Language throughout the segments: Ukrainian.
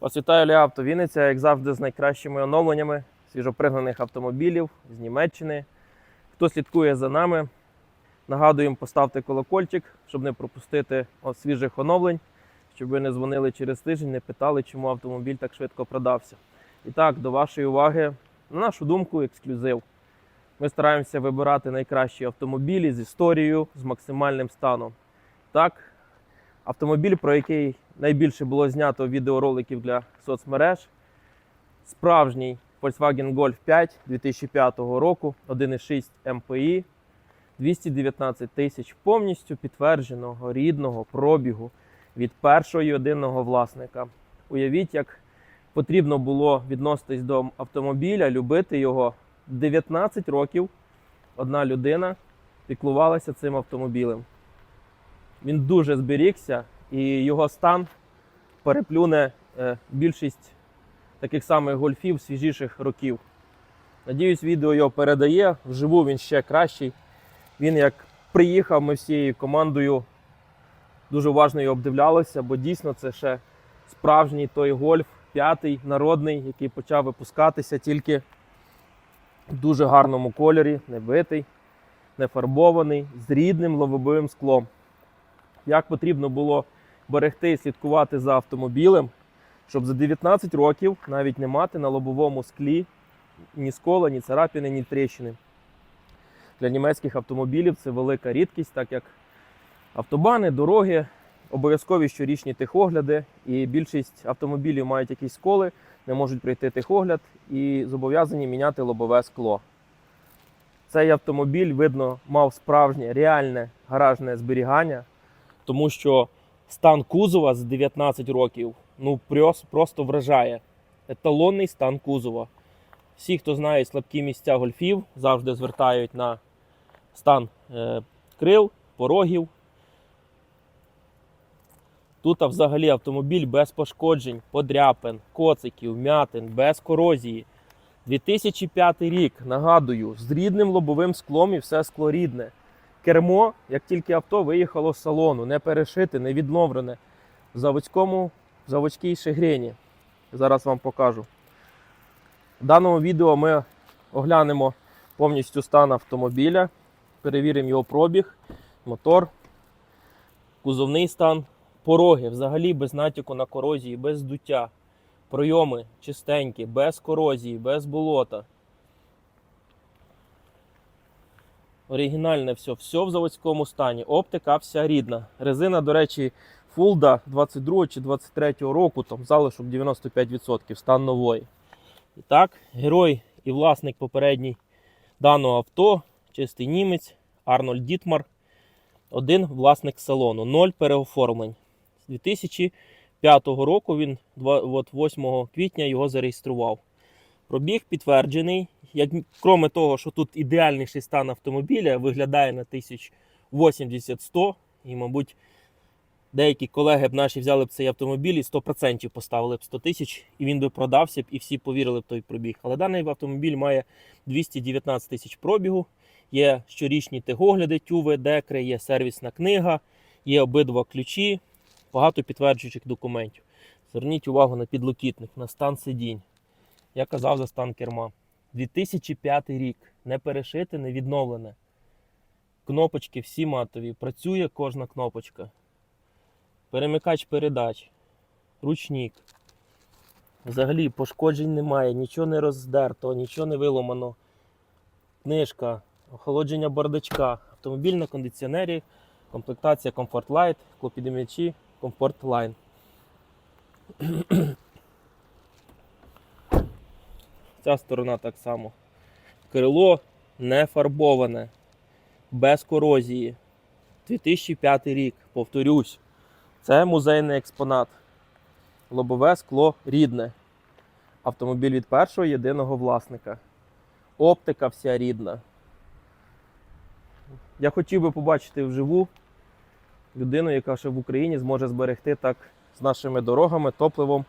Вас вітаю Лі Авто Вінниця, як завжди, з найкращими оновленнями свіжопригнаних автомобілів з Німеччини. Хто слідкує за нами, нагадуємо, поставте колокольчик, щоб не пропустити свіжих оновлень, щоб ви не дзвонили через тиждень, не питали, чому автомобіль так швидко продався. І так, до вашої уваги, на нашу думку, ексклюзив. Ми стараємося вибирати найкращі автомобілі з історією, з максимальним станом. Так, автомобіль, про який найбільше було знято відеороликів для соцмереж. Справжній Volkswagen Golf 5 2005 року, 1,6 MPI, 219 тисяч повністю підтвердженого рідного пробігу від першого єдиного власника. Уявіть, як потрібно було відноситись до автомобіля, любити його 19 років. Одна людина піклувалася цим автомобілем. Він дуже зберігся, і його стан переплюне е, більшість таких самих гольфів свіжіших років. Надіюсь, відео його передає. Вживу він ще кращий. Він як приїхав, ми всією командою дуже уважно його обдивлялися, бо дійсно це ще справжній той гольф, п'ятий народний, який почав випускатися тільки в дуже гарному кольорі, не битий, не фарбований, з рідним лобовим склом. Як потрібно було берегти і слідкувати за автомобілем, щоб за 19 років навіть не мати на лобовому склі ні скола, ні царапини, ні тріщини. Для німецьких автомобілів це велика рідкість, так як автобани, дороги, обов'язкові щорічні техогляди, і більшість автомобілів мають якісь сколи, не можуть пройти техогляд і зобов'язані міняти лобове скло. Цей автомобіль, видно, мав справжнє реальне гаражне зберігання, тому що стан кузова з 19 років ну просто вражає. Еталонний стан кузова. Всі, хто знає слабкі місця гольфів, завжди звертають на стан е, крил, порогів. Тут а взагалі автомобіль без пошкоджень, подряпин, коциків, м'ятин, без корозії. 2005 рік, нагадую, з рідним лобовим склом і все скло рідне. Кермо, як тільки авто виїхало з салону, не перешите, не відновлене. В заводському, в заводській шегрені. Зараз вам покажу. В даному відео ми оглянемо повністю стан автомобіля, перевіримо його пробіг, мотор, кузовний стан, пороги взагалі без натяку на корозії, без здуття. Пройоми чистенькі, без корозії, без болота. Оригінальне все, все в заводському стані. Оптика вся рідна. Резина, до речі, Фулда 22 чи 23 року, там залишок 95%, стан нової. І так, герой і власник попередній даного авто, чистий німець, Арнольд Дітмар, один власник салону, ноль переоформлень. З 2005 року він 8 квітня його зареєстрував. Пробіг підтверджений. Як, кроме того, що тут ідеальніший стан автомобіля виглядає на 1080-100, і, мабуть, деякі колеги б наші взяли б цей автомобіль і 100% поставили б 100 тисяч, і він би продався б, і всі повірили б той пробіг. Але даний автомобіль має 219 тисяч пробігу, є щорічні техогляди, тюви, декри, є сервісна книга, є обидва ключі, багато підтверджуючих документів. Зверніть увагу на підлокітник, на стан сидінь. Я казав за стан керма. 2005 рік. Не перешите, не відновлене. Кнопочки всі матові. Працює кожна кнопочка. Перемикач передач. Ручник. Взагалі пошкоджень немає, нічого не роздерто, нічого не виломано. Книжка, охолодження бардачка, автомобіль на кондиціонері, комплектація Comfort Light, клопідим'ячі, Comfort Line. Ця сторона так само. Крило не фарбоване, без корозії. 2005 рік, повторюсь, це музейний експонат. Лобове скло рідне. Автомобіль від першого єдиного власника. Оптика вся рідна. Я хотів би побачити вживу людину, яка ще в Україні зможе зберегти так з нашими дорогами, топливом,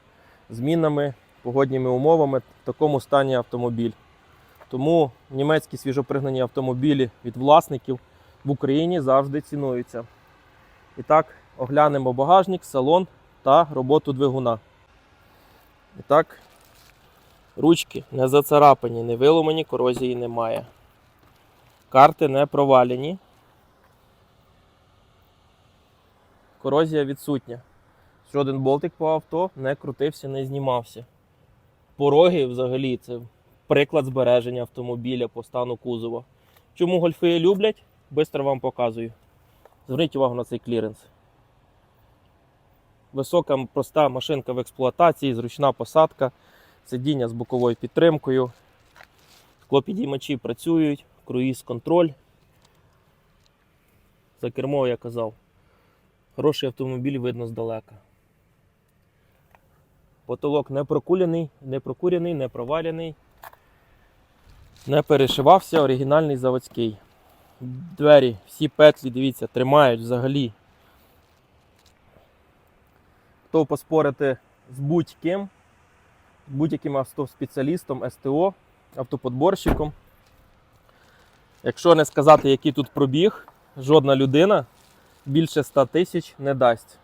змінами, погодніми умовами в такому стані автомобіль. Тому німецькі свіжопригнані автомобілі від власників в Україні завжди цінуються. І так, оглянемо багажник, салон та роботу двигуна. І так, ручки не зацарапані, не виломані, корозії немає. Карти не провалені. Корозія відсутня. Жоден болтик по авто не крутився, не знімався. Пороги взагалі це приклад збереження автомобіля по стану кузова. Чому гольфи люблять? Бистро вам показую. Зверніть увагу на цей кліренс. Висока, проста машинка в експлуатації, зручна посадка, сидіння з боковою підтримкою. Склопідіймачі працюють, круїз контроль. За кермо я казав. Хороший автомобіль видно здалека. Потолок не прокулений, не прокурений, не провалений. Не перешивався, оригінальний заводський. Двері, всі петлі, дивіться, тримають взагалі. Хто поспорити з будь-ким, будь-яким автоспеціалістом, СТО, автоподборщиком. Якщо не сказати, який тут пробіг, жодна людина більше 100 тисяч не дасть.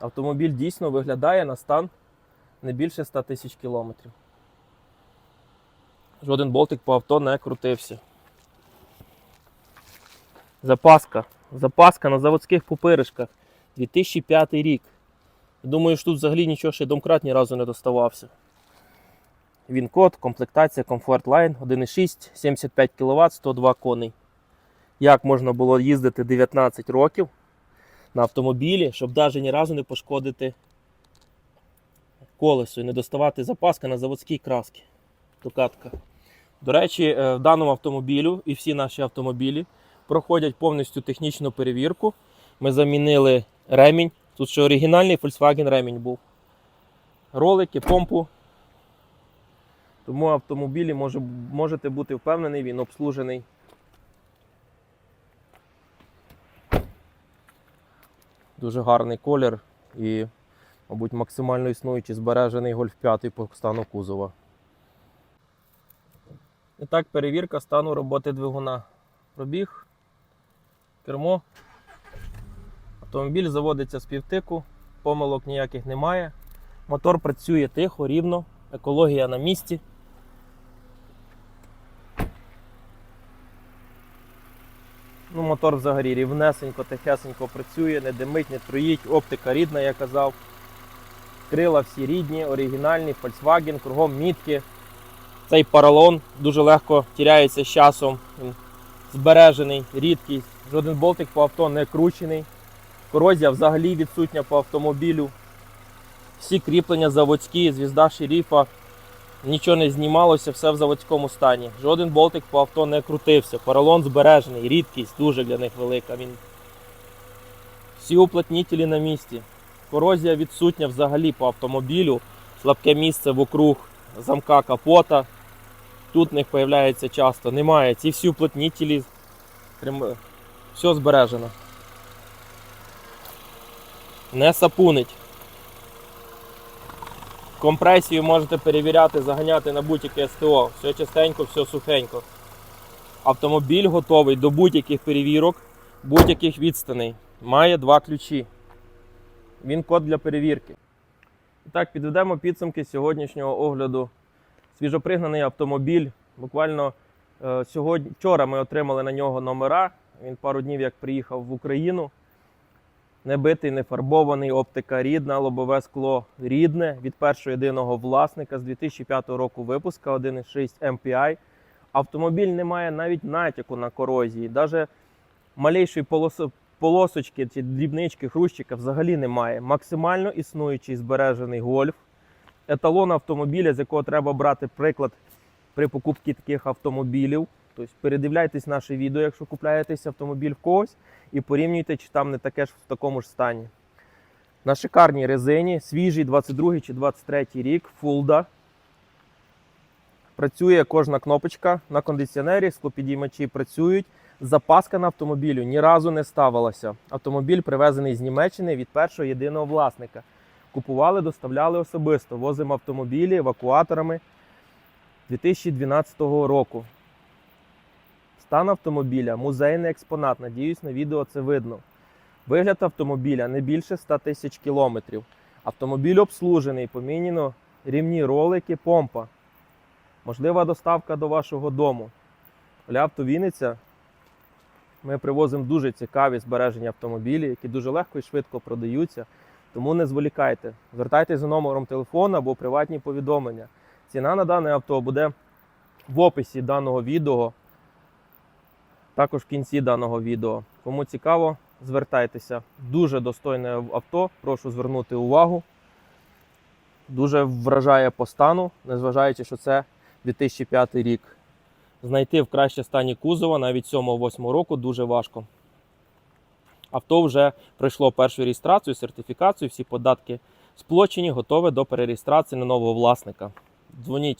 Автомобіль дійсно виглядає на стан не більше 100 тисяч кілометрів. Жоден болтик по авто не крутився. Запаска. Запаска на заводських пупиришках. 2005 рік. Думаю, що тут взагалі нічого ще домкрат ні разу не доставався. Він код, комплектація Comfort Line 1.6, 75 кВт, 102 коней. Як можна було їздити 19 років на автомобілі, щоб навіть ні разу не пошкодити колесо і не доставати запаска на заводській краски. Докатка. До речі, е, в даному автомобілю і всі наші автомобілі проходять повністю технічну перевірку. Ми замінили ремінь. Тут ще оригінальний Volkswagen ремінь був. Ролики, помпу. Тому автомобілі може, можете бути впевнений, він обслужений. Дуже гарний колір і, мабуть, максимально існуючий збережений Golf 5 по стану кузова. І так, перевірка стану роботи двигуна. Пробіг, кермо. Автомобіль заводиться з півтику, помилок ніяких немає. Мотор працює тихо, рівно, екологія на місці. Ну, мотор взагалі рівнесенько, тихесенько працює, не димить, не троїть, оптика рідна, я казав. Крила всі рідні, оригінальні, Volkswagen, кругом мітки. Цей поролон дуже легко тіряється з часом. Він збережений, рідкість. Жоден болтик по авто не кручений. Корозія взагалі відсутня по автомобілю. Всі кріплення заводські, звізда шерифа. Нічого не знімалося, все в заводському стані. Жоден болтик по авто не крутився. Поролон збережений, рідкість дуже для них велика. Він... Всі уплотнітелі на місці. Корозія відсутня взагалі по автомобілю. Слабке місце вокруг замка капота. Тут в них появляється часто. Немає. Ці всі уплотнітелі. трим- Все збережено. Не сапунить. Компресію можете перевіряти, заганяти на будь-яке СТО. Все чистенько, все сухенько. Автомобіль готовий до будь-яких перевірок, будь-яких відстаней. Має два ключі. Він код для перевірки. І так, підведемо підсумки сьогоднішнього огляду. Свіжопригнаний автомобіль. Буквально е, сьогодні, вчора ми отримали на нього номера. Він пару днів як приїхав в Україну. Не битий, не фарбований, оптика рідна, лобове скло рідне від першого єдиного власника з 2005 року випуска 1.6 MPI. Автомобіль не має навіть натяку на корозії. Навіть полос- полосочки чи дрібнички, хрущика взагалі немає. Максимально існуючий збережений гольф. Еталон автомобіля, з якого треба брати приклад при покупці таких автомобілів. Тобто передивляйтесь наше відео, якщо купляєтесь автомобіль в когось, і порівнюйте, чи там не таке ж в такому ж стані. На шикарній резині, свіжий 22 чи 23 рік, фулда. Працює кожна кнопочка на кондиціонері, склопідіймачі працюють. Запаска на автомобілю ні разу не ставилася. Автомобіль привезений з Німеччини від першого єдиного власника. Купували, доставляли особисто. Возимо автомобілі евакуаторами 2012 року. Стан автомобіля, музейний експонат. Надіюсь, на відео це видно. Вигляд автомобіля не більше 100 тисяч кілометрів. Автомобіль обслужений, поміняно рівні ролики, помпа. Можлива доставка до вашого дому. Олявто Вінниця. Ми привозимо дуже цікаві збережені автомобілі, які дуже легко і швидко продаються. Тому не зволікайте. Звертайтеся за номером телефону або приватні повідомлення. Ціна на дане авто буде в описі даного відео, також в кінці даного відео. Кому цікаво, звертайтеся. Дуже достойне авто, прошу звернути увагу. Дуже вражає по стану, незважаючи, що це 2005 рік. Знайти в краще стані кузова навіть 7-8 року дуже важко. Авто вже пройшло першу реєстрацію, сертифікацію, всі податки сплочені, готове до перереєстрації на нового власника. Дзвоніть